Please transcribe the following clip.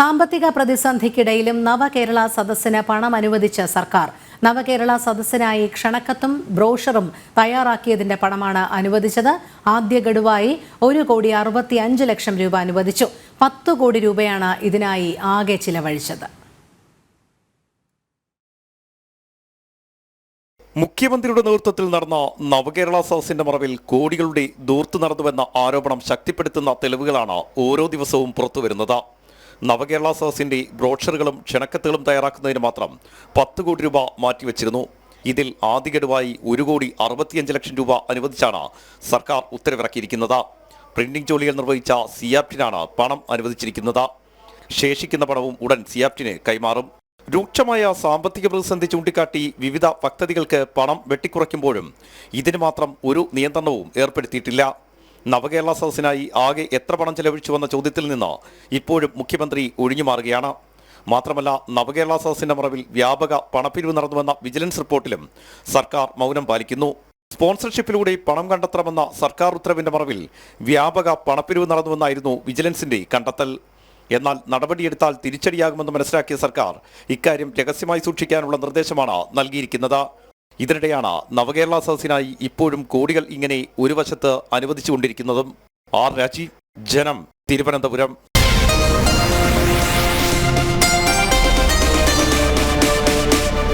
സാമ്പത്തിക പ്രതിസന്ധിക്കിടയിലും നവകേരള സദസ്സിന് പണം അനുവദിച്ച സർക്കാർ. നവകേരള സദസ്സിനായി ക്ഷണക്കത്തും ബ്രോഷറും തയ്യാറാക്കിയതിന്റെ പണമാണ് അനുവദിച്ചത്. ആദ്യ ഗഡുവായി ഒരു കോടി അറുപത്തി അഞ്ച് ലക്ഷം രൂപ അനുവദിച്ചു. പത്ത് കോടി രൂപയാണ് ഇതിനായി ആകെ ചിലവഴിച്ചത്. മുഖ്യമന്ത്രിയുടെ നേതൃത്വത്തിൽ നടന്ന നവകേരള സദസ്സിന്റെ മറവിൽ കോടികളുടെ ദൂർത്ത് നടന്നുവെന്ന ആരോപണം ശക്തിപ്പെടുത്തുന്ന തെളിവുകളാണ് ഓരോ ദിവസവും പുറത്തുവരുന്നത്. നവകേരള സദസ്സിന്റെ ബ്രോഷറുകളും ക്ഷണക്കത്തുകളും തയ്യാറാക്കുന്നതിന് മാത്രം പത്ത് കോടി രൂപ മാറ്റിവെച്ചിരുന്നു. ഇതിൽ ആദ്യഘടുവായി ഒരു കോടി അറുപത്തിയഞ്ച് ലക്ഷം രൂപ അനുവദിച്ചാണ് സർക്കാർ ഉത്തരവിറക്കിയിരിക്കുന്നത്. പ്രിന്റിംഗ് ജോലികൾ നിർവഹിച്ച സിയാപ്റ്റിനാണ് പണം അനുവദിച്ചിരിക്കുന്നത്. ശേഷിക്കുന്ന പണവും ഉടൻ സിയാപ്റ്റിന് കൈമാറും. രൂക്ഷമായ സാമ്പത്തിക പ്രതിസന്ധി ചൂണ്ടിക്കാട്ടി വിവിധ ഭക്തതികൾക്ക് പണം വെട്ടിക്കുറയ്ക്കുമ്പോഴും ഇതിന് മാത്രം ഒരു നിയന്ത്രണവും ഏർപ്പെടുത്തിയിട്ടില്ല. നവകേരള സദസ്സിനായി ആകെ എത്ര പണം ചെലവഴിച്ചുവെന്ന ചോദ്യത്തിൽ നിന്ന് ഇപ്പോഴും മുഖ്യമന്ത്രി ഒഴിഞ്ഞു മാറുകയാണ്. മാത്രമല്ല നവകേരള സദസ്സിന്റെ മറവിൽ വ്യാപക പണപ്പിരിവ് നടന്നുവെന്ന വിജിലൻസ് റിപ്പോർട്ടിലും സർക്കാർ മൗനം പാലിക്കുന്നു. സ്പോൺസർഷിപ്പിലൂടെ പണം കണ്ടെത്തണമെന്ന സർക്കാർ ഉത്തരവിന്റെ മറവിൽ വ്യാപക പണപ്പിരിവ് നടന്നുവെന്നായിരുന്നു വിജിലൻസിന്റെ കണ്ടെത്തൽ. എന്നാൽ നടപടിയെടുത്താൽ തിരിച്ചടിയാകുമെന്ന് മനസ്സിലാക്കിയ സർക്കാർ ഇക്കാര്യം രഹസ്യമായി സൂക്ഷിക്കാനുള്ള നിർദ്ദേശമാണ് നൽകിയിരിക്കുന്നത്. ഇതിനിടെയാണ് നവകേരള സദസ്സിനായി ഇപ്പോഴും കോടികൾ ഇങ്ങനെ ഒരു വശത്ത് അനുവദിച്ചുകൊണ്ടിരിക്കുന്നതും. ആർ രാജി ജനം തിരുവനന്തപുരം.